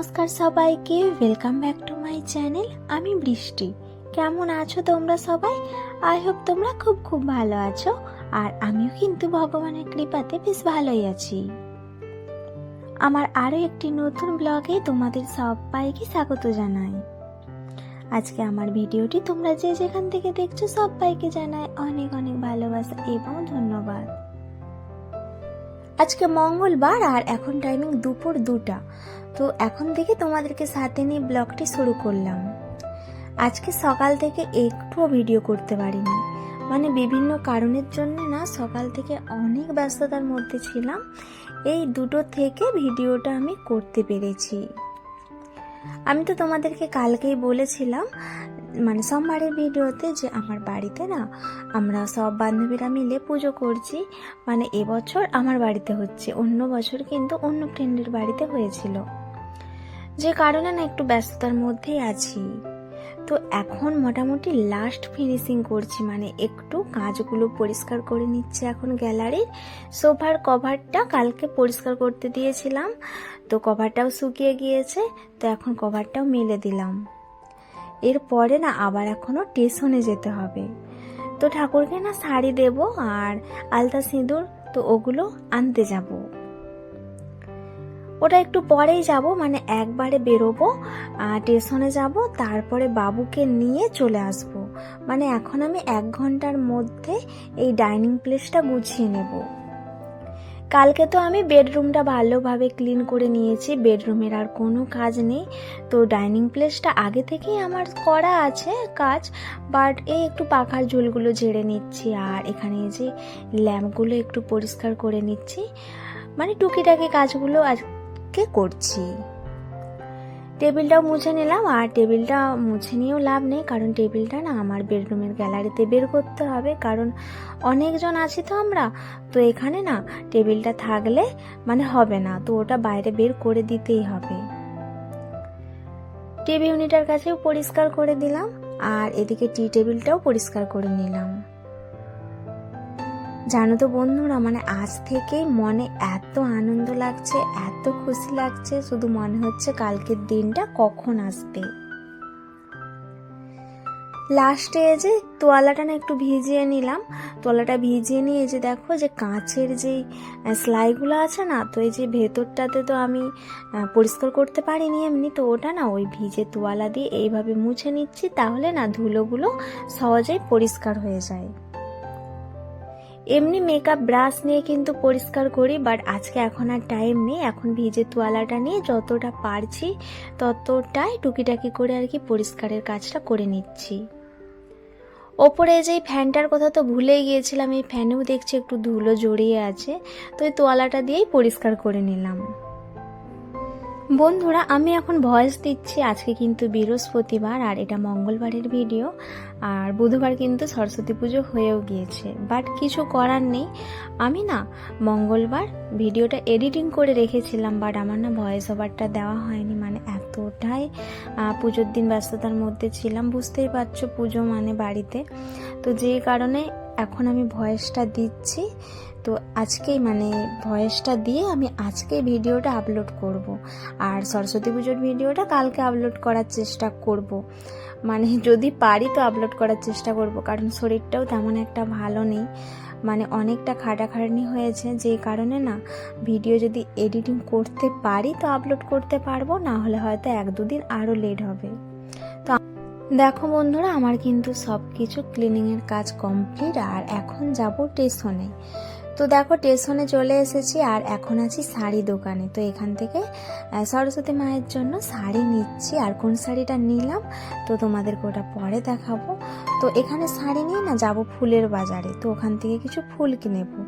নমস্কার সবাইকে welcome back to my channel আমি বৃষ্টি। কেমন আছো তোমরা সবাই? আই হোপ তোমরা খুব খুব ভালো আছো, আর আমিও কিন্তু ভগবানের কৃপাতে বেশ ভালোই আছি। আমার আরও একটি নতুন ব্লগে তোমাদের সবাইকে স্বাগত জানাই। আজকে আমার ভিডিওটি তোমরা যে যেখান থেকে দেখছ সবাইকে জানাই অনেক অনেক ভালোবাসা এবং ধন্যবাদ। আজকে মঙ্গলবার আর এখন টাইমিং দুপুর দুটা। তো এখন থেকে তোমাদেরকে সাথে নিয়ে ব্লগটি শুরু করলাম। আজকে সকাল থেকে একটুও ভিডিও করতে পারিনি। মানে বিভিন্ন কারণের জন্য না সকাল থেকে অনেক ব্যস্ততার মধ্যে ছিলাম। এই দুটো থেকে ভিডিওটা আমি করতে পেরেছি। আমি তো তোমাদেরকে কালকেই বলেছিলাম মানে সোমবারের ভিডিওতে যে আমার বাড়িতে না আমরা সব বান্ধবীরা মিলে পুজো করছি। মানে এবছর আমার বাড়িতে হচ্ছে, অন্য বছর কিন্তু অন্য ফ্রেন্ডের বাড়িতে হয়েছিল। যে কারণে না একটু ব্যস্ততার মধ্যেই আছি। তো এখন মোটামুটি লাস্ট ফিনিশিং করছি মানে একটু কাজগুলো পরিষ্কার করে নিচ্ছে এখন গ্যালারির সোফার কভারটা কালকে পরিষ্কার করতে দিয়েছিলাম, তো কভারটাও শুকিয়ে গিয়েছে, তো এখন কভারটাও মেলে দিলাম। এরপরে না আবার এখনও স্টেশনে যেতে হবে। তো ঠাকুরকে না শাড়ি দেব আর আলতা সিঁদুর, তো ওগুলো আনতে যাব। ওটা একটু পরেই যাব মানে একবারে বেরোবো স্টেশনে যাব, তারপরে বাবুকে নিয়ে চলে আসব। মানে এখন আমি এক ঘণ্টার মধ্যে এই ডাইনিং প্লেসটা গুছিয়ে নেব। কালকে তো আমি বেডরুমটা ভালোভাবে ক্লিন করে নিয়েছি, বেডরুমের আর কোনো কাজ নেই। তো ডাইনিং প্লেসটা আগে থেকেই আমার করা আছে কাজ, বাট এই একটু পাখার ঝুলগুলো ঝেড়ে নিচ্ছি আর এখানে যে ল্যাম্পগুলো একটু পরিষ্কার করে নিচ্ছি। মানে টুকিটাকি কাজগুলো আজকে করছি। টেবিলটাও মুছে নিলাম আর টেবিলটা মুছে নিয়েও লাভ নেই, কারণ টেবিলটা না আমার বেডরুমের গ্যালারিতে বের করতে হবে, কারণ অনেকজন আছি তো আমরা, তো এখানে না টেবিলটা থাকলে মানে হবে না, তো ওটা বাইরে বের করে দিতেই হবে। টিভি ইউনিটার কাছেও পরিষ্কার করে দিলাম আর এদিকে টি টেবিলটাও পরিষ্কার করে নিলাম। জানো তো বন্ধুরা মানে আজ থেকেই মনে এত আনন্দ লাগছে, এত খুশি লাগছে, শুধু মনে হচ্ছে কালকের দিনটা কখন আসবে। লাস্টে যে তোয়ালাটা না একটু ভিজিয়ে নিলাম। তোয়ালাটা ভিজিয়ে নিয়ে যে দেখো যে কাঁচের যে সেলাইগুলো আছে না, তো এই যে ভেতরটাতে তো আমি পরিষ্কার করতে পারিনি এমনি, তো ওটা না ওই ভিজে তোয়ালা দিয়ে এইভাবে মুছে নিচ্ছি, তাহলে না ধুলোগুলো সহজেই পরিষ্কার হয়ে যায়। এমনি মেকআপ ব্রাশ নিয়ে কিন্তু পরিষ্কার করি বাট আজকে এখন আর টাইম নেই। এখন ভিজে তোয়ালাটা নিয়ে যতটা পারছি, ততটাই টুকিটাকি করে আর কি পরিষ্কারের কাজটা করে নিচ্ছি। ওপরে যে ফ্যানটার কথা তো ভুলেই গিয়েছিলাম, এই ফ্যানেও দেখছি একটু ধুলো জড়িয়ে আছে, তো এই তোয়ালাটা দিয়েই পরিষ্কার করে নিলাম। বন্ধুরা, আমি এখন ভয়েস দিচ্ছি। আজকে কিন্তু বৃহস্পতিবার আর এটা মঙ্গলবারের ভিডিও আর বুধবার কিন্তু সরস্বতী পুজো হয়েও গিয়েছে। বাট কিছু করার নেই। আমি না মঙ্গলবার ভিডিওটা এডিটিং করে রেখেছিলাম বাট আমার না ভয়েস ওভারটা দেওয়া হয়নি। মানে এতটাই পুজোর দিন ব্যস্ততার মধ্যে ছিলাম। বুঝতেই পারছ পুজো মানে বাড়িতে। তো যে কারণে এখন আমি ভয়েসটা দিচ্ছি। তো আজকেই মানে ভয়েসটা দিয়ে আমি আজকে ভিডিওটা আপলোড করব। আর সরস্বতী পুজোর ভিডিওটা কালকে আপলোড করার চেষ্টা করব। মানে যদি পারি তো আপলোড করার চেষ্টা করব, কারণ শরীরটাও তেমন একটা ভালো নেই। মানে অনেকটা খাটাখাটনি হয়েছে, যে কারণে না ভিডিও যদি এডিটিং করতে পারি তো আপলোড করতে পারব, না হলে হয়তো এক দুদিন আরও লেট হবে। তো দেখো বন্ধুরা, আমার কিন্তু সব কিছু ক্লিনিংয়ের কাজ কমপ্লিট আর এখন যাব স্টেশনে তো দেখো, স্টেশনে চলে এসেছি আর এখন আছি শাড়ি দোকানে। তো এখান থেকে সরস্বতী মায়ের জন্য শাড়ি নিচ্ছি। আর কোন শাড়িটা নিলাম, তো তোমাদেরকে ওটা পরে দেখাবো। তো এখানে শাড়ি নিয়ে না যাব ফুলের বাজারে, তো ওখান থেকে কিছু ফুল কিনেবো।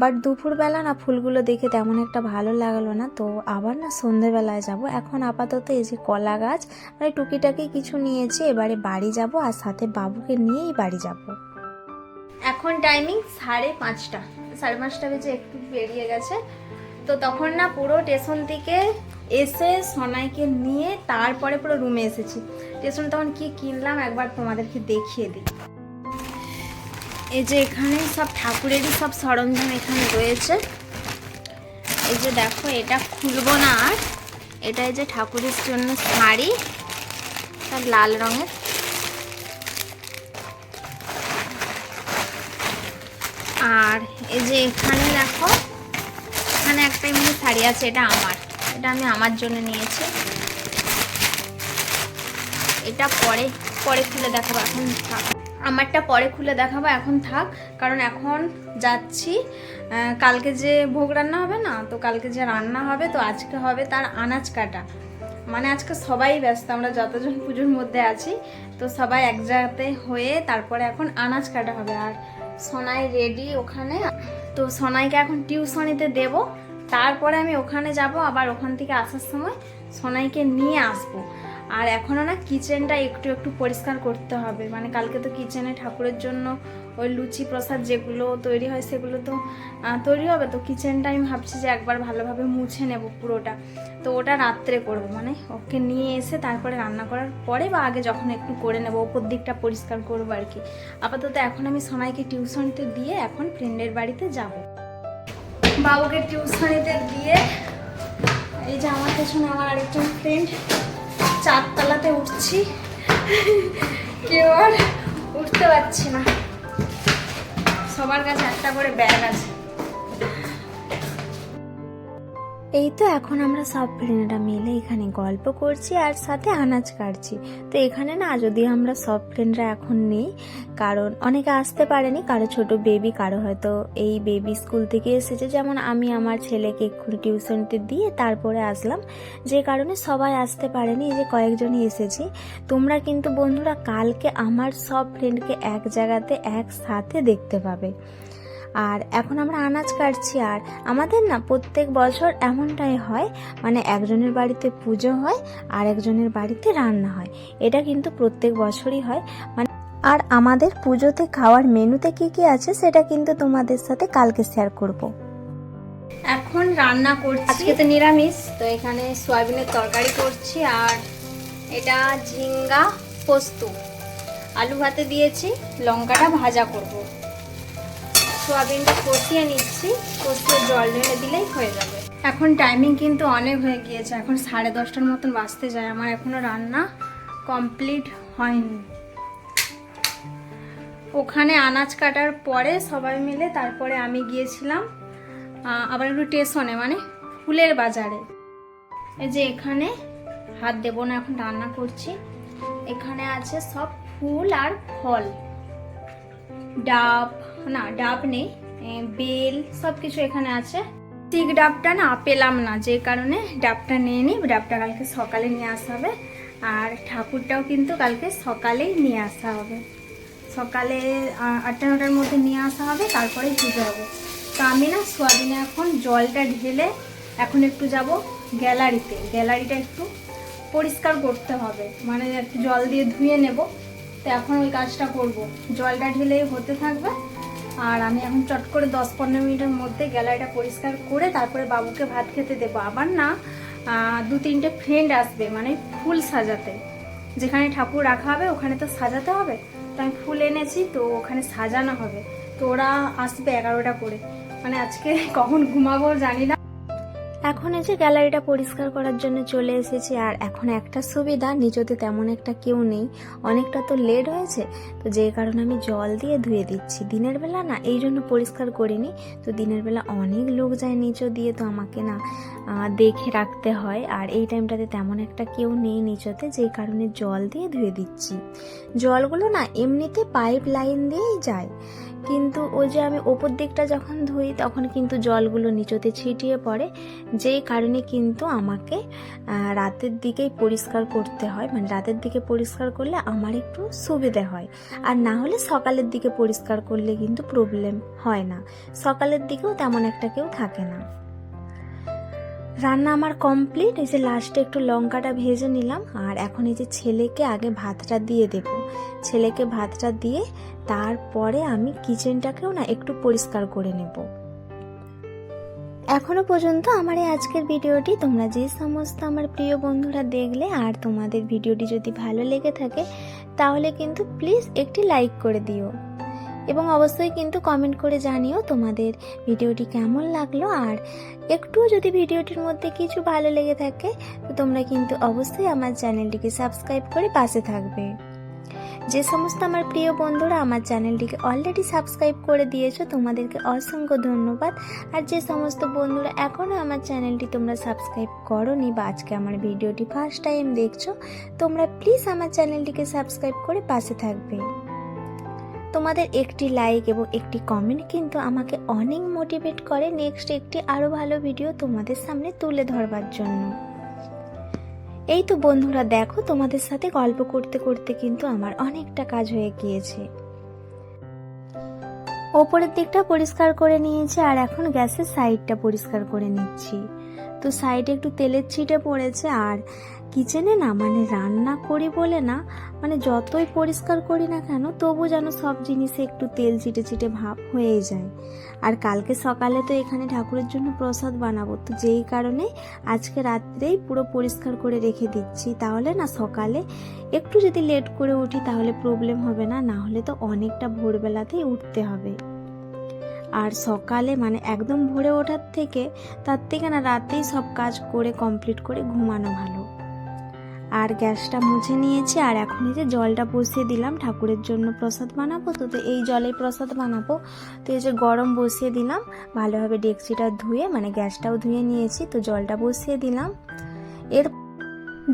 বাট দুপুরবেলা না ফুলগুলো দেখে তেমন একটা ভালো লাগল না, তো আবার না সন্ধেবেলায় যাব। এখন আপাতত এই যে কলা গাছ মানে টুকিটাকি কিছু নিয়েছি, এবারে বাড়ি যাব আর সাথে বাবুকে নিয়েই বাড়ি যাব। এখন টাইমিং সাড়ে পাঁচটা। সাড়ে পাঁচটা বেজে একটু বেরিয়ে গেছে। তো তখন না পুরো স্টেশন থেকে এসে সোনাইকে নিয়ে তারপরে পুরো রুমে এসেছি। স্টেশনে তখন কি কিনলাম একবার তোমাদেরকে দেখিয়ে দিই। এই যে এখানে সব ঠাকুরেরই সব সরঞ্জাম এখানে রয়েছে। এই যে দেখো, এটা খুলবো না আর। এটা এই যে ঠাকুরের জন্য শাড়ি, তার লাল রঙের। আর এই যে এখানে দেখো, এখানে একটা এমনি শাড়ি আছে, এটা আমার। এটা আমি আমার জন্য নিয়েছি। এটা পরে পরে খুলে দেখাবো, এখন থাক। আমারটা পরে খুলে দেখাবো, এখন থাক। কারণ এখন যাচ্ছি কালকে যে ভোগ রান্না হবে না, তো কালকে যে রান্না হবে, তো আজকে হবে তার আনাজ কাটা। মানে আজকে সবাই ব্যস্ত, আমরা যতজন পুজোর মধ্যে আছি, তো সবাই এক জায়গাতে হয়ে তারপরে এখন আনাজ কাটা হবে। আর সোনাই রেডি ওখানে। তো সোনাইকে এখন টিউশনিতে দেব। তারপরে আমি ওখানে যাব, আবার ওখান থেকে আসার সময় সোনাইকে নিয়ে আসব। আর এখনও না কিচেনটা একটু একটু পরিষ্কার করতে হবে। মানে কালকে তো কিচেনে ঠাকুরের জন্য ওই লুচি প্রসাদ যেগুলো তৈরি হয় সেগুলো তো তৈরি হবে তো। কিচেনটা আমি ভাবছি যে একবার ভালোভাবে মুছে নেব পুরোটা। তো ওটা রাত্রে করব মানে ওকে নিয়ে এসে তারপরে রান্না করার পরে বা আগে যখন একটু করে নেব, ওপর দিকটা পরিষ্কার করব আর কি। আপাতত এখন আমি সোনাইকে টিউশনিতে দিয়ে এখন ফ্রেন্ডের বাড়িতে যাব। বাবুকে টিউশনিতে দিয়ে এই যে আমার পেছনে আমার আরেকজন ফ্রেন্ড, চারতলাতে উঠছি। কেউ আর উঠতে পারছি না। সবার কাছে একটা করে ব্যাগ আছে। এই তো এখন আমরা সব ফ্রেন্ডরা মিলে এখানে গল্প করছি আর সাথে আনাজ কাটছি। তো এখানে না যদি আমরা সব ফ্রেন্ডরা এখন নেই, কারণ অনেকে আসতে পারেনি, কারও ছোট বেবি কারও হয়তো এই বেবি স্কুল থেকে এসেছে। যেমন আমি আমার ছেলেকে এক্ষুনি টিউশনতে দিয়ে তারপরে আসলাম, যে কারণে সবাই আসতে পারেনি যে কয়েকজনই এসেছি। তোমরা কিন্তু বন্ধুরা কালকে আমার সব ফ্রেন্ডকে এক জায়গাতে একসাথে দেখতে পাবে। আর এখন আমরা আনাজ কাটছি আর আমাদের না প্রত্যেক বছর এমনটাই হয় মানে একজনের বাড়িতে পুজো হয় আর একজনের বাড়িতে রান্না হয়। এটা কিন্তু প্রত্যেক বছরই হয়। মানে আর আমাদের পুজোতে খাওয়ার মেনুতে কি কি আছে সেটা কিন্তু তোমাদের সাথে কালকে শেয়ার করব। এখন রান্না করছি। আজকে তো নিরামিষ তো এখানে সয়াবিনের তরকারি করছি আর এটা ঝিঙ্গা পোস্ত। আলু ভাতে দিয়েছি লঙ্কাটা ভাজা করব। সোয়াবিনটা কষিয়ে নিচ্ছি, কষিয়ে জল ঢেলে দিলেই হয়ে যাবে। এখন টাইমিং কিন্তু অনেক হয়ে গিয়েছে। এখন সাড়ে দশটার মতন বাঁচতে যায়। আমার এখনও রান্না কমপ্লিট হয়নি। ওখানে আনাজ কাটার পরে সবাই মিলে তারপরে আমি গিয়েছিলাম আবার একটু স্টেশনে মানে ফুলের বাজারে। এই যে এখানে হাত দেবো না, এখন রান্না করছি। এখানে আছে সব ফুল আর ফল। ডাব, না, ডাব নেই বেল সব কিছু এখানে আছে। ঠিক ডাবটা না পেলাম না, যে কারণে ডাবটা নিয়ে নিই ডাবটা কালকে সকালে নিয়ে আসা হবে। আর ঠাকুরটাও কিন্তু কালকে সকালেই নিয়ে আসা হবে। সকালে আটটা নটার মধ্যে নিয়ে আসা হবে, তারপরে পুজো হবে। তো আমি না সোয়াবিনে এখন জলটা ঢেলে এখন একটু যাব গ্যালারিতে। গ্যালারিটা একটু পরিষ্কার করতে হবে। মানে জল দিয়ে ধুয়ে নেব। তো এখন ওই কাজটা করব। জলটা ঢেলেই হতে থাকবে। আর আমি এখন চট করে দশ পনেরো মিনিটের মধ্যে গ্যালারিটা পরিষ্কার করে তারপরে বাবুকে ভাত খেতে দেবো। আবার না দু তিনটে ফ্রেন্ড আসবে মানে ফুল সাজাতে। যেখানে ঠাকুর রাখা হবে, ওখানে তো সাজাতে হবে। তো আমি ফুল এনেছি, তো ওখানে সাজানো হবে। তো ওরা আসবে এগারোটা করে। মানে আজকে কখন ঘুমাবো জানি না। এখন এই যে গ্যালারিটা পরিষ্কার করার জন্য চলে এসেছি, আর এখন একটা সুবিধা, নিচতে তেমন একটা কেউ নেই। অনেকটা তো লেট হয়েছে, তো যে কারণে আমি জল দিয়ে ধুয়ে দিচ্ছি। দিনের বেলা না, এই জন্য পরিষ্কার করিনি। তো দিনের বেলা অনেক লোক যায় নিচো দিয়ে, তো আমাকে না দেখে রাখতে হয়। আর এই টাইমটাতে তেমন একটা কেউ নেই নিচতে যেই কারণে জল দিয়ে ধুয়ে দিচ্ছি। জলগুলো না, এমনিতে পাইপ লাইন দিয়েই যায়। কিন্তু ওই যে আমি ওপর দিকটা যখন ধুই, তখন কিন্তু জলগুলো নিচতে ছিটিয়ে পড়ে। যেই কারণে কিন্তু আমাকে রাতের দিকেই পরিষ্কার করতে হয়। মানে রাতের দিকে পরিষ্কার করলে আমার একটু সুবিধে হয়। আর না হলে সকালের দিকে পরিষ্কার করলে কিন্তু প্রবলেম হয় না। সকালের দিকেও তেমন একটা কেউ থাকে না। রান্না আমার কমপ্লিট। এই যে লাস্টে একটু লঙ্কাটা ভেজে নিলাম। আর এখন এই যে ছেলেকে আগে ভাতটা দিয়ে দেব। ছেলেকে ভাতটা দিয়ে তারপরে আমি কিচেনটাকেও না একটু পরিষ্কার করে নেব। এখনও পর্যন্ত আমার এই আজকের ভিডিওটি তোমরা যে সমস্ত আমার প্রিয় বন্ধুরা দেখলে আর তোমাদের ভিডিওটি যদি ভালো লেগে থাকে, তাহলে কিন্তু প্লিজ একটি লাইক করে দিও। এবং অবশ্যই কিন্তু কমেন্ট করে জানিও তোমাদের ভিডিওটি কেমন লাগল। আর একটুও যদি ভিডিওটির মধ্যে কিছু ভালো লেগে থাকে, তো তোমরা কিন্তু অবশ্যই আমার চ্যানেলটিকে সাবস্ক্রাইব করে পাশে থাকবে। যে সমস্ত আমার প্রিয় বন্ধুরা আমার চ্যানেলটিকে অলরেডি সাবস্ক্রাইব করে দিয়েছ, তোমাদেরকে অসংখ্য ধন্যবাদ। আর যে সমস্ত বন্ধুরা এখনও আমার চ্যানেলটি তোমরা সাবস্ক্রাইব করনি বা আজকে আমার ভিডিওটি ফার্স্ট টাইম দেখছ, তোমরা প্লিজ আমার চ্যানেলটিকে সাবস্ক্রাইব করে পাশে থাকবে। তোমাদের একটি লাইক এবং একটি কমেন্ট কিন্তু আমাকে অনেক মোটিভেট করে নেক্সট একটি আরও ভালো ভিডিও তোমাদের সামনে তুলে ধরবার জন্য। এই তো বন্ধুরা দেখো, তোমাদের সাথে গল্প করতে করতে কিন্তু আমার অনেকটা কাজ হয়ে গিয়েছে। ওপরের দিকটা পরিষ্কার করে নিয়েছি আর এখন গ্যাসের সাইডটা পরিষ্কার করে নিচ্ছি। তো সাইডে একটু তেলের ছিটে পড়েছে আর কিচেনে না মানে রান্না করি বলে না মানে যতই পরিষ্কার করি না কেন, তবু যেন সব জিনিসে একটু তেল চিটে চিটে ভাব হয়ে যায়। আর কালকে সকালে তো এখানে ঠাকুরের জন্য প্রসাদ বানাবো, তো যেই কারণে আজকে রাত্রেই পুরো পরিষ্কার করে রেখে দিচ্ছি। তাহলে না, সকালে একটু যদি লেট করে উঠি, তাহলে প্রবলেম হবে না না হলে তো অনেকটা ভোরবেলাতেই উঠতে হবে। আর সকালে মানে একদম ভোরে ওঠার থেকে, তার থেকে না রাতেই সব কাজ করে কমপ্লিট করে ঘুমানো ভালো। আর গ্যাসটা মুছে নিয়েছি, আর এখন এই যে জলটা বসিয়ে দিলাম, ঠাকুরের জন্য প্রসাদ বানাবো তো তো এই জলে প্রসাদ বানাবো। তো এই যে গরম বসিয়ে দিলাম, ভালোভাবে ডেকচিটা ধুয়ে মানে গ্যাসটাও ধুয়ে নিয়েছি, তো জলটা বসিয়ে দিলাম। এর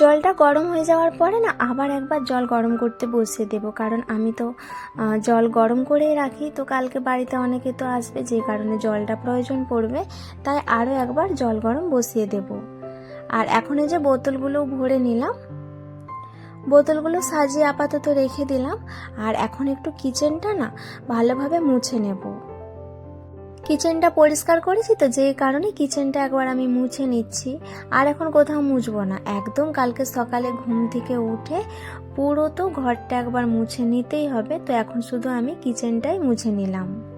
জলটা গরম হয়ে যাওয়ার পরে না, আবার একবার জল গরম করতে বসিয়ে দেব, কারণ আমি তো জল গরম করেই রাখি, তো কালকে বাড়িতে অনেকে তো আসবে, যে কারণে জলটা প্রয়োজন পড়বে, তাই আরও একবার জল গরম বসিয়ে দেব। আর এখন এই যে বোতলগুলো ভরে নিলাম। বোতলগুলো সাজিয়ে আপাতত রেখে দিলাম। আর এখন একটু কিচেনটা না ভালোভাবে মুছে নেব। কিচেনটা পরিষ্কার করেছি তো যে কারণে কিচেনটা একবার আমি মুছে নিচ্ছি। আর এখন কোথাও মুছবো না। একদম কালকে সকালে ঘুম থেকে উঠে পুরো তো ঘরটা একবার মুছে নিতেই হবে। তো এখন শুধু আমি কিচেনটাই মুছে নিলাম।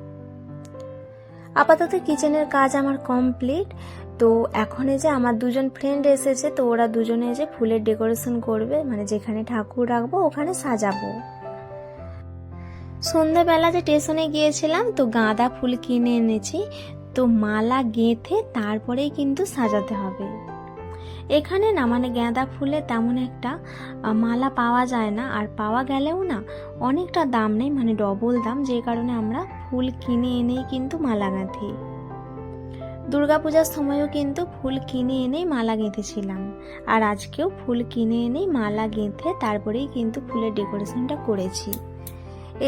আপাতত কিচেনের কাজ আমার কমপ্লিট। তো এখন যে আমার দুজন ফ্রেন্ড এসেছে, তো ওরা দুজনে যে ফুলের ডেকোরেশন করবে মানে যেখানে ঠাকুর রাখব ওখানে সাজাবো। সন্ধ্যাবেলা যে স্টেশনে গিয়েছিলাম, তো গাঁদা ফুল কিনে এনেছি, তো মালা গেঁথে তারপরেই কিন্তু সাজাতে হবে। এখানে না মানে গাঁদা ফুলে তেমন একটা মালা পাওয়া যায় না। আর পাওয়া গেলেও না অনেকটা দাম নেই মানে ডবল দাম, যে কারণে আমরা ফুল কিনে এনেই কিন্তু মালা গাঁথি। দুর্গাপূজার সময়ও কিন্তু ফুল কিনে এনেই মালা গেঁথেছিলাম। আর আজকেও ফুল কিনে এনেই মালা গেঁথে তারপরেই কিন্তু ফুলের ডেকোরেশনটা করেছি।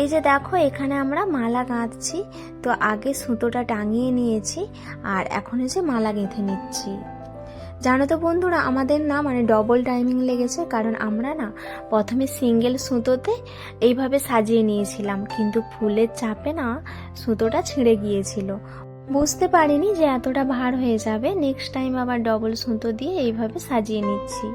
এই যে দেখো, এখানে আমরা মালা গাঁথছি, তো আগে সুতোটা টাঙিয়ে নিয়েছি, আর এখন এসে মালা গেঁথে নিচ্ছি। জানো তো বন্ধুরা, আমাদের না মানে ডবল টাইমিং লেগেছে, কারণ আমরা না প্রথমে সিঙ্গেল সুতোতে এইভাবে সাজিয়ে নিয়েছিলাম, কিন্তু ফুলের চাপে না সুতোটা ছিঁড়ে গিয়েছিল। বুঝতে পারিনি যে এতটা ভার হয়ে যাবে নেক্সট টাইম আবার ডবল সুতো দিয়ে এইভাবে সাজিয়ে নিচ্ছি।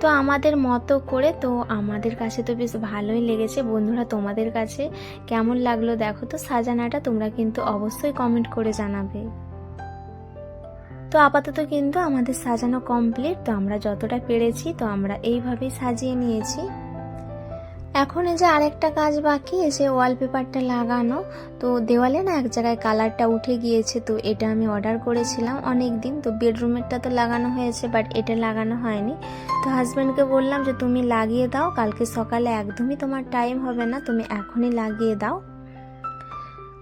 তো আমাদের মতো করে তো আমাদের কাছে তো বেশ ভালোই লেগেছে। বন্ধুরা, তোমাদের কাছে কেমন লাগল দেখো তো, সাজানাটা তোমরা কিন্তু অবশ্যই কমেন্ট করে জানাবে। তো আপাতত কিন্তু আমাদের সাজানো কমপ্লিট তো আমরা যতটা পেরেছি তো আমরা এইভাবেই সাজিয়ে নিয়েছি। এখন এই যে আরেকটা কাজ বাকি যে ওয়ালপেপারটা লাগানো, তো দেওয়ালে না এক জায়গায় কালারটা উঠে গিয়েছে, তো এটা আমি অর্ডার করেছিলাম অনেক দিন তো বেডরুমেরটা তো লাগানো হয়েছে বাট এটা লাগানো হয়নি। তো হাজব্যান্ডকে বললাম যে, তুমি লাগিয়ে দাও, কালকে সকালে একদমই তোমার টাইম হবে না, তুমি এখনই লাগিয়ে দাও।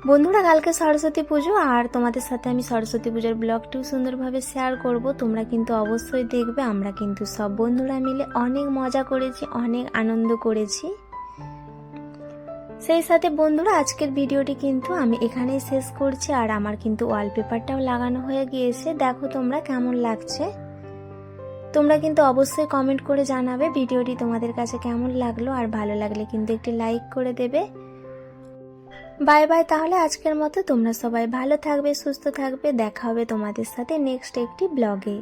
বন্ধুরা, কালকে সরস্বতী পুজো, আর তোমাদের সাথে আমি সরস্বতী পুজোর ব্লগটিও সুন্দরভাবে শেয়ার করব। তোমরা কিন্তু অবশ্যই দেখবে, আমরা কিন্তু সব বন্ধুরা মিলে অনেক মজা করেছি, অনেক আনন্দ করেছি। সেই সাথে বন্ধুরা, আজকের ভিডিওটি কিন্তু আমি এখানেই শেষ করছি, আর আমার কিন্তু ওয়ালপেপারটাও লাগানো হয়ে গিয়েছে। দেখো তোমরা কেমন লাগছে। তোমরা কিন্তু অবশ্যই কমেন্ট করে জানাবে ভিডিওটি তোমাদের কাছে কেমন লাগল, আর ভালো লাগলে কিন্তু একটি লাইক করে দেবে। বাই বাই তাহলে আজকের মতো। তোমরা সবাই ভালো থাকবে, সুস্থ থাকবে। দেখা হবে তোমাদের সাথে নেক্সট একটি ব্লগে